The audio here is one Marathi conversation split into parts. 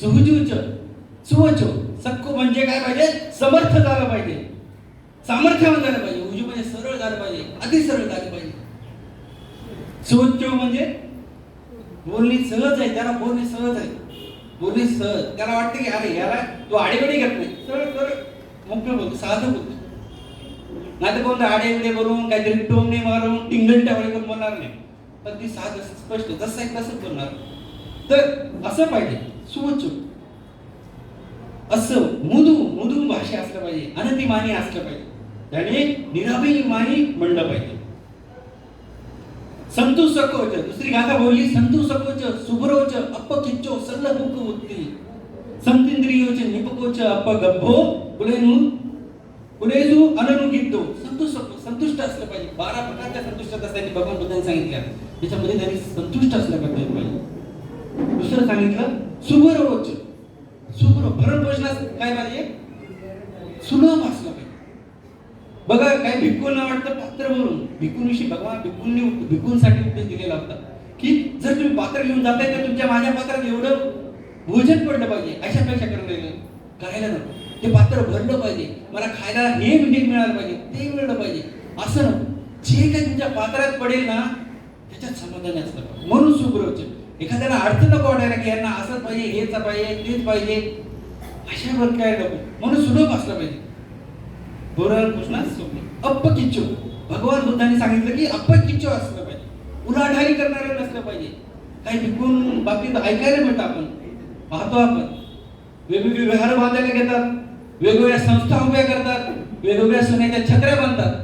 सुहुजूच सुवच सक्कू म्हणजे काय पाहिजे? समर्थ झालं पाहिजे. सामर्थ्यवान झालं पाहिजे. उजू म्हणजे सरळ झालं पाहिजे. अति सरळ झालं पाहिजे. सुवच्च म्हणजे बोलणी सहज आहे. त्याला बोलणी सहज आहे. बोलणी सहज. त्याला वाटतं की अरे याला तू आडेकडे घेत नाही. सरळ सरळ. मोकळं बोलतो. साधं बोलतो. नाही तर कोणतं आडेवडे बोलून काहीतरी टोमणे मारून टिंगल टावळे करून बोलणार नाही. पण ती साध स्पष्ट जसं आहे तसंच बोलणार. तर असं पाहिजे. सुवच्च असं मुदू मुदू भाषा असलं पाहिजे अनतिमानी असलं पाहिजे. त्याने निराभिमानी म्हणलं पाहिजे. संतू सकोच दुसरी गाथा बोलली संतू सकोच सुभरोच अप्प किच्चो सल्ल बुक उत्ती संतिंद्रियोच निपकोच अप्प गब्भो पुलेनु पुलेजू अननु गिद्दो संतुष्ट संतुष्ट असलं पाहिजे. बारा प्रकारच्या संतुष्टात असल्याने भगवान बुद्धांनी सांगितल्या त्याच्यामध्ये त्यांनी संतुष्ट असलं पाहिजे. दुसरं सांगितलं सुभरोच शुभ्र भरण पोषणास काय पाहिजे? सुलभ असलं पाहिजे. बघा काय भिक्कूंना वाटतं पात्र भरून भिक्कूंविषयी भगवान भिक्कूंनी भिक्कूंसाठी उपदेश दिलेला होता की जर तुम्ही पात्र घेऊन जाताय तर तुमच्या माझ्या पात्रात एवढं भोजन पडलं पाहिजे अशा अपेक्षा करून राहिले. करायला नको. ते पात्र भरलं पाहिजे. मला खायला हे म्हणजे मिळालं पाहिजे ते मिळलं पाहिजे. असं नको. जे काही तुमच्या पात्रात पडेल ना त्याच्यात समाधान असलं पाहिजे. म्हणून सुब्रवच एखाद्याला अर्थ नको वाटायला की यांना असंच पाहिजे हेच पाहिजे तेच पाहिजे. अशा वर काय नको म्हणून सुलभ असलं पाहिजे. बोरण कृष्णा अप्प किच्चो भगवान बुद्धांनी सांगितलं की अप्प किच्चो असलं पाहिजे. उलाढाली करणारं नसलं पाहिजे. काही विकून बाबतीत ऐकायला मिळतं आपण. पाहतो आपण. वेगवेगळे विहार बांधायला घेतात. वेगवेगळ्या संस्था उभ्या करतात. वेगवेगळ्या सोन्याच्या छत्र्या बांधतात.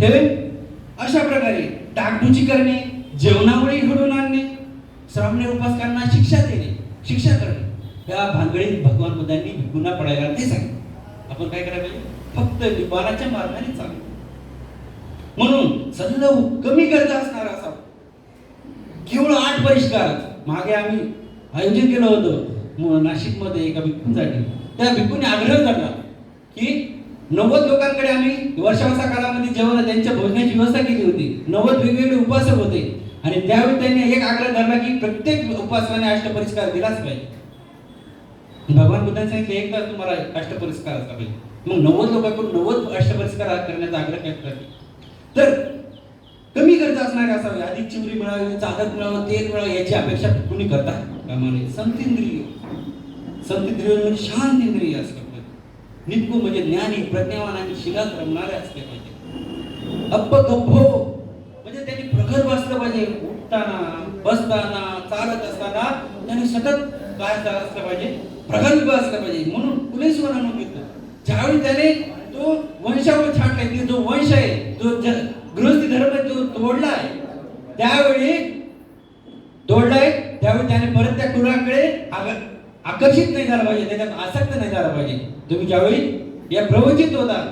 ठेवे अशा प्रकारे डागडुची करणे जेवणामुळे घडवून आणणे श्रावणी उपासकांना शिक्षा देणे शिक्षा करणे. या भानगडीत भगवान बुद्धांनी भिकुना पडायला ते सांगितलं. आपण काय करायला पाहिजे? फक्त निबाणाच्या मार्गाने चालू. म्हणून सल्लव कमी गरजा असणार असा केवळ आठ परिष्कार मागे आम्ही आयोजन केलं होतं. नाशिकमध्ये एका भिक्खूंसाठी त्या भिक्खूने आग्रह धरला की नव्वद लोकांकडे आम्ही वर्षावसा काळामध्ये जेवण त्यांच्या भोजनाची व्यवस्था केली होती. नव्वद वेगवेगळे उपासक होते. आणि त्यावेळी त्यांनी एक आग्रह धरला की प्रत्येक उपासवाने अष्टपरिष्कार दिलाच पाहिजे. भगवान बुद्धांनी सांगितले एक तास तुम्हाला अष्टपरिष्कार असला पाहिजे. मग नव्वद लोकांकडून नव्वद अष्टपरिष्कार करण्याचा आग्रह काय करते. तर कमी खर्च असणारे असावे. अधिक चिवरी मिळावी चादर मिळावं तेल मिळावं याची अपेक्षा कुणी करता? कामाने. संतींद्रिय. संतींद्रिय म्हणजे शांत इंद्रिय असलं पाहिजे. नित्कू म्हणजे ज्ञानी प्रज्ञावान आणि शिलात रमणारे असले पाहिजे. अप्प गप्पो म्हणजे त्यांनी प्रखर बसलं पाहिजे उठताना बसताना चालत असताना त्यांनी सतत काय असलं पाहिजे प्रगल्भ असलं पाहिजे. म्हणून पुलिस म्हणून घेतलं ज्यावेळी त्याने तो वंशावर छाटलाय की जो वंश आहे जो गृहस्थी धर्म आहे तो तोडला आहे त्यावेळी तोडलाय त्यावेळी त्याने परत त्या कुराकडे आकर्षित नाही झाला पाहिजे त्याच्यात आसक्त नाही झाला पाहिजे. तुम्ही ज्यावेळी या प्रवचित होता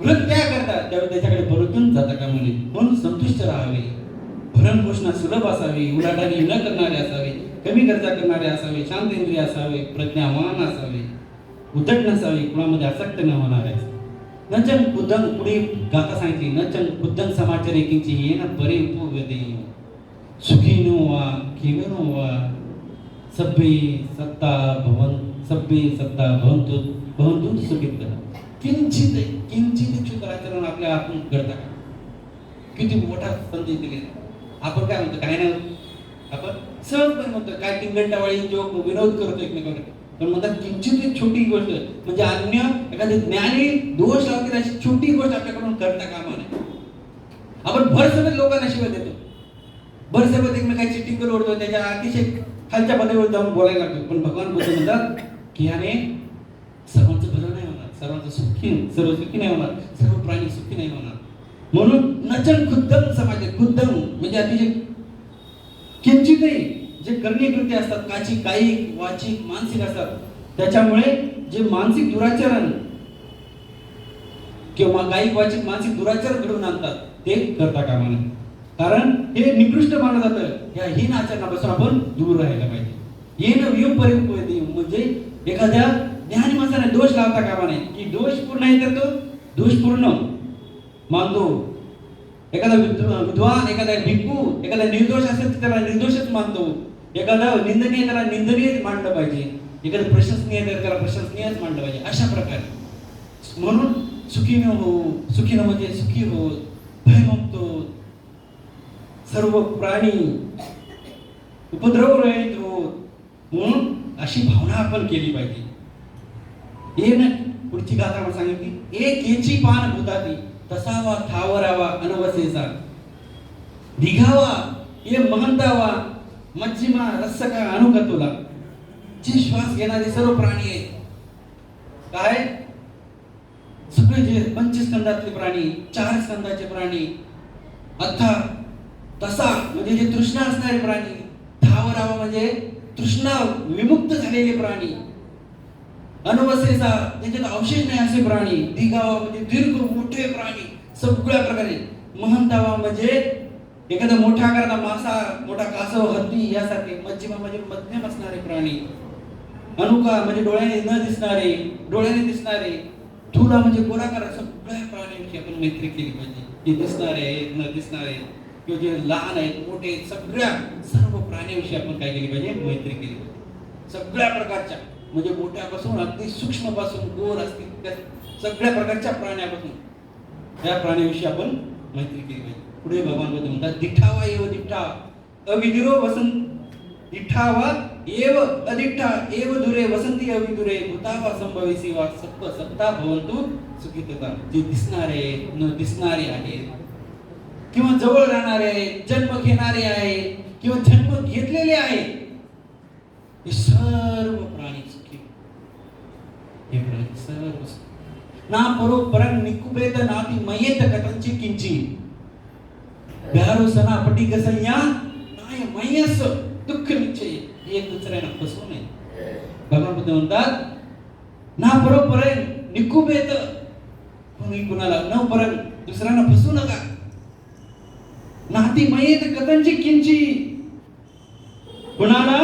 गृह त्याग करता त्यावेळी त्याच्याकडे परतून जाता का मुली? म्हणून संतुष्ट राहावे. भरण पोषणा सुलभ असावी उलाढाली न करणारे असावे कमी गरजा करणारे असावे शांत इंद्रिय असावे प्रज्ञावान असावे उद्धट नसावे कुणामध्ये आसक्त न होणारे नचन बुद्धन पुढे गाता सांगितली नचन बुद्धन समाचार एकीची ना बरे उपवेदे सुखीनो वा खेळनो वा सभ्ये सत्ता भवन सभ्ये सत्ता भवंतु भवंतु सुखित किंचित किंचित चूक आपल्या आतून घडता किती मोठा संदेश दिलेला आपण काय म्हणतो? काय नाही आपण सहजपणे म्हणतो काय टिंगलटावाळी जोक विनोद करतो एकमेकांकडे. पण म्हणतात किंचित एक छोटी गोष्ट म्हणजे अन्य एखादी ज्ञानी दोष लावतील अशी छोटी गोष्ट आपल्याकडून करता कामा नाही आपण भरसभेत लोकांना शिवाय देतो. भरसभेत एकमेकांची टिंगल ओढतो त्याच्या अतिशय खालच्या पदावर जाऊन बोलायला लागतो. पण भगवान बुद्ध म्हणतात की याने सर्वांचं भलं नाही होणार. सर्वांचं सुखी सर्व सुखी नाही होणार. सर्व प्राणी सुखी नाही होणार. म्हणून नचन खुद्दम समाज खुद्दम म्हणजे अतिशय किंचितही जे कर्णीकृती असतात काची कायिक वाचिक मानसिक असतात त्याच्यामुळे जे मानसिक दुराचरण किंवा कायिक वाचिक मानसिक दुराचार घडवून आणतात ते करता कामा नये. कारण हे निकृष्ट मानलं जातं या हीन आचरणापासून आपण दूर राहायला पाहिजे. येन वियोग म्हणजे एखाद्या ज्ञानी माणसाने दोष लावता कामा नये. की दोष पूर्ण आहे तर तो दोषपूर्ण मानतो. एखादा विद्व- विद्वान एखादा भिक्खू एखादा निर्दोष असेल तर त्याला निर्दोषच मानतो. एखादा निंदनीय त्याला निंदनीय मांडलं पाहिजे. एखादं प्रशंसनीय तर त्याला प्रशंसनीयच मांडलं पाहिजे. अशा प्रकारे. म्हणून सुखीनं हो सुखीनं म्हणजे सुखी हो भयमुक्तो हो. सर्व प्राणी उपद्रव रहित हो. म्हणून अशी भावना आपण केली पाहिजे. हे ना पुढची गाथा आपण सांगितली. एक याची पान भूताती तसावा थावरावा अनवसेचा. निघावा ये महंतावा मच्छिमा रस्सका अनुकतुला जे श्वास घेणारे सर्व प्राणी आहेत. काय? सगळे जे पंचस्कंदातले प्राणी चार स्कंदाचे प्राणी अथा तसा म्हणजे जे तृष्णा असणारे प्राणी धावरावा म्हणजे तृष्णा विमुक्त झालेले प्राणी. अनवसेचा त्यांच्यात अवशेष नाही असे प्राणी दिगावा म्हणजे दीर्घ मोठे प्राणी सगळ्या प्रकारे. महंतावा म्हणजे एखादा मोठा आकाराचा मासा मोठा कासव हत्ती यासारखे मध्यमा म्हणजे मध्यम असणारे प्राणी. अनुका म्हणजे डोळ्याने न दिसणारे डोळ्याने दिसणारे. थुला म्हणजे गोलाकार सगळ्या प्राण्यांची आपण मैत्री केली पाहिजे. हे दिसणारे आहेत न दिसणारे किंवा जे लहान आहेत मोठे आहेत सगळ्या सर्व प्राण्यांविषयी आपण काय केली पाहिजे? मैत्री केली पाहिजे. सगळ्या प्रकारच्या. म्हणजे मोठ्यापासून अगदी सूक्ष्मपासून गोर असतील त्या सगळ्या प्रकारच्या प्राण्यापासून. त्या प्राण्याविषयी आपण मैत्री केली पाहिजे. पुढे भगवान बुद्ध म्हणतात दिठावा एव दिठा अविधिरो वसंत दिठावा एव अदिठा एव दुरे वसंती अविदुरे भूतावा संभविसी वा सप्प सत्ता भवंतु सुखितता. जे दिसणारे न दिसणारे आहेत किंवा जवळ राहणारे जन्म घेणारे आहे किंवा जन्म घेतलेले आहे हे सर्व प्राणी सुखी हे प्राणी सर्व सुखी. ना परो परं निकुपेत नाती मयेत कथंची किंची ब्यारो सना पटी कसल्या नाय मयस दुःख निश्चय एक दुसऱ्याला फसवू नये भगवान बुद्ध म्हणतात ना बरोबर आहे निकुपेत कोणी कुणाला न परत दुसऱ्यांना फसवू नका नाती मयेत कथंची किंची कुणाला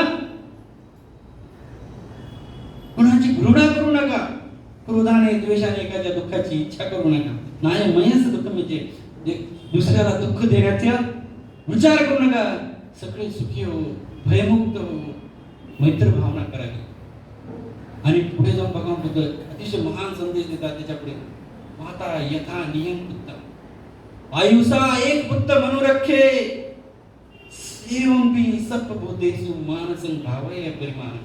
कोणाची घृणा करू नका. क्रोधाने द्वेषाने एखाद्या दुःखाची इच्छा करू नका. नाही मयस दुःख म्हणजे दुसऱ्याला दुःख देण्याचा विचार करू नका. सगळे सुखी हो भयमुक्त हो. मैत्र भावना करावी. आणि पुढे जाऊन भगवान बुद्ध अतिशय महान संदेश देतात त्याच्या पुढे माता यथा नियम पुत्ता आयुषा एक पुत्र मनोरखे. एवंपी सप भूतेषु मानसं भावय परिमाण.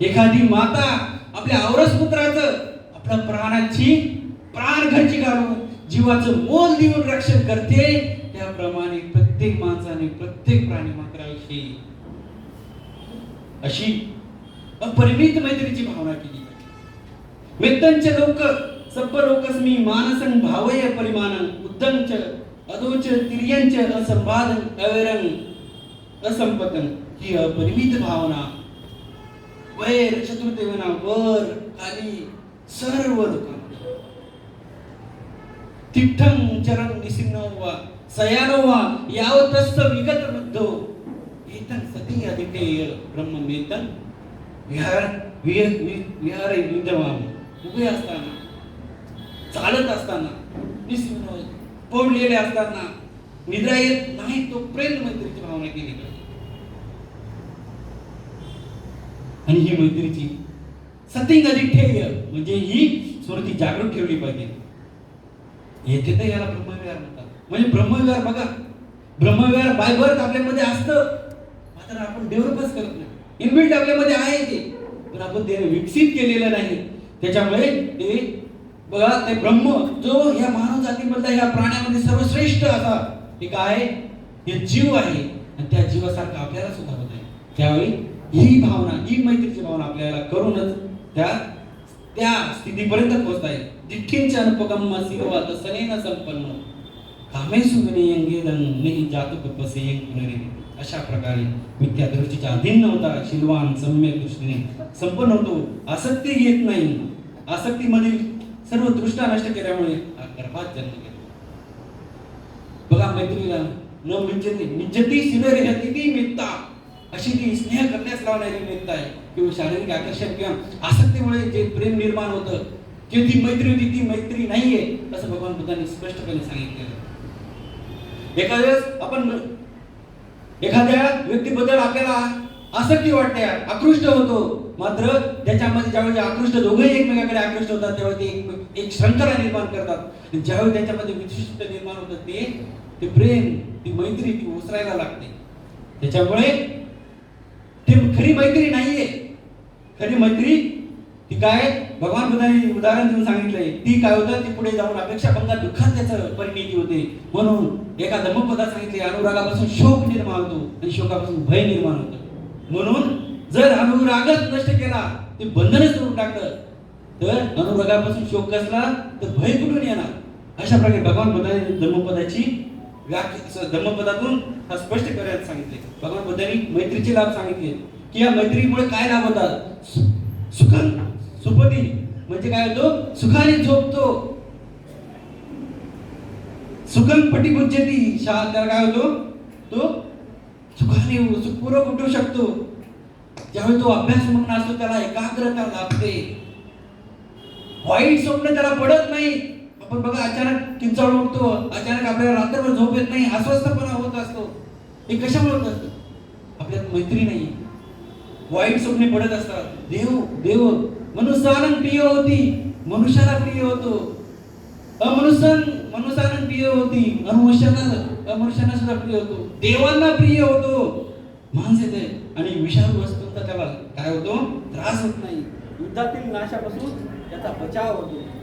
एखादी माता आपल्या औरस पुत्राचं आपल्या प्राणाची प्राण घरची घालून जीवाचं मोल देऊन रक्षण करते त्याप्रमाणे प्रत्येक माणसाने प्रत्येक प्राणी मात्राविषयी अशी अपरिमित मैत्रीची भावना केली पाहिजे लोक लोक सप्प लोकस्मी मानसं भावय परिमाणं उद्दंच अदोच तिर्यंच असंबाधन अवरंग असंपतन ही अपरिमित भावना वैर चतुर्देवना वर खाली सर्व दुकान तिठ्ठं चरण निसिन्नो वा सयानो वा यावतस्थ विगत वृद्धो. एतन सती अधिकेय ब्रह्ममेतन विहार विहार विहार विद्यमान. उभे असताना चालत असताना निसिन्न पडलेले असताना निद्रा येत नाही प्रेम मैत्रीची भावना केली पाहिजे आणि ही मैत्रीची सतिंग अधिठेय म्हणजे ही स्मृती जागृत ठेवली पाहिजे. येथे तर याला ब्रह्मविहार म्हणतात. म्हणजे ब्रह्मविहार बघा. ब्रह्मविहार बाय बर्थ आपल्यामध्ये असतं. मात्र आपण डेव्हलपच करत नाही. इनबिल्ट आपल्यामध्ये आहे ते. पण आपण ते विकसित केलेलं नाही. त्याच्यामुळे ते बघा ते ब्रह्म जो या मानव जातीमधला या प्राण्यामध्ये सर्वश्रेष्ठ असा हे काय हे जीव आहे. आणि त्या जीवासारखं आपल्याला सुद्धा होत आहे. त्यावेळी ही भावना ही मैत्रीची भावना आपल्याला करूनच त्या त्या स्थितीपर्यंत पोहोचता येईल. दिठ्ठींच्या अनुपगम सिंहवा तसनेन संपन्न. कामेसु विनयंगेदन नाही जातुक बसेयं पुनरे. अशा प्रकारे मिथ्या दृष्टीच्या अधीन नव्हता शिलवान सम्यक दृष्टीने संपन्न होतो. आसक्ती घेत नाही. आसक्तीमधील सर्व दृष्टा नष्ट केल्यामुळे हा गर्भात जन्म घेतो. बघा मैत्रीला न मिज्जती मिज्जती सिनरेहती किती मित्ता अशी ती स्नेह करण्यास लावणारी मित्ता आहे किंवा शारीरिक आकर्षण किंवा आसक्तीमुळे जे प्रेम निर्माण होतं किंवा ती मैत्री होती ती मैत्री नाहीये असं भगवान बुद्धांनी स्पष्टपणे सांगितलेलं एखाद्या वेळेस आपण एखाद्या व्यक्तीबद्दल आपल्याला आसक्ती वाटते आकृष्ट होतो मात्र त्याच्यामध्ये ज्यावेळी आकृष्ट दोघेही एकमेकाकडे आकृष्ट होतात त्यावेळी ते एक- एक निर्माण करतात. ज्यावेळी त्याच्यामध्ये विशिष्ट निर्माण होतं ते ते प्रेम ती मैत्री ती उसरायला लागते. त्याच्यामुळे ते खरी मैत्री नाहीये. खरी मैत्री ती काय? भगवान बुद्धाने उदाहरण देऊन सांगितलंय. ती काय होतं? ती पुढे जाऊन अपेक्षा भंगा दुःखात त्याचं परिणिती होते. म्हणून एका दमपदा सांगितले अनुरागापासून शोक निर्माण होतो आणि शोकापासून भय निर्माण होतो. म्हणून जर अनुरागच नष्ट केला ते बंधनच तोडून टाकलं तर अनुरागापासून शोक कसला? तर भय कुठून येणार? अशा प्रकारे भगवान बुद्धाने धम्मपदाची व्याख्या धम्मपदातून हा स्पष्ट करायला सांगितले. भगवान बुद्धांनी मैत्रीचे लाभ सांगितले. की या मैत्रीमुळे काय लाभ होतात? सुख सुपती. म्हणजे काय होतो? सुखाने झोपतो. सुखन पटीपुज्यती शा त्याला काय होतो? तो सुखाने सुखपूर्वक उठू शकतो. ज्यावेळी तो अभ्यास म्हणून असतो त्याला एकाग्रता लाभते. वाईट स्वप्न त्याला पडत नाही. आपण बघा अचानक किंचाळ उठतो अचानक आपल्याला रात्रभर झोप येत नाही अस्वस्थपणा होत असतो. हे कशामुळे होत असतं? आपल्यात मैत्री नाही. वाईट स्वप्ने पडत असतात. देव देव मनुष्यानं प्रिय होती मनुष्याला प्रिय होतो. अमनुष्यन मनुष्यानं प्रिय होती अमनुष्याला अमनुष्याला सुद्धा प्रिय होतो. देवांना प्रिय होतो. माणस येते आणि विषाणू वस्तूंचा त्याला काय होतो? त्रास होत नाही. युद्धातील नाशापासून त्याचा बचाव होतो.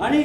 आणि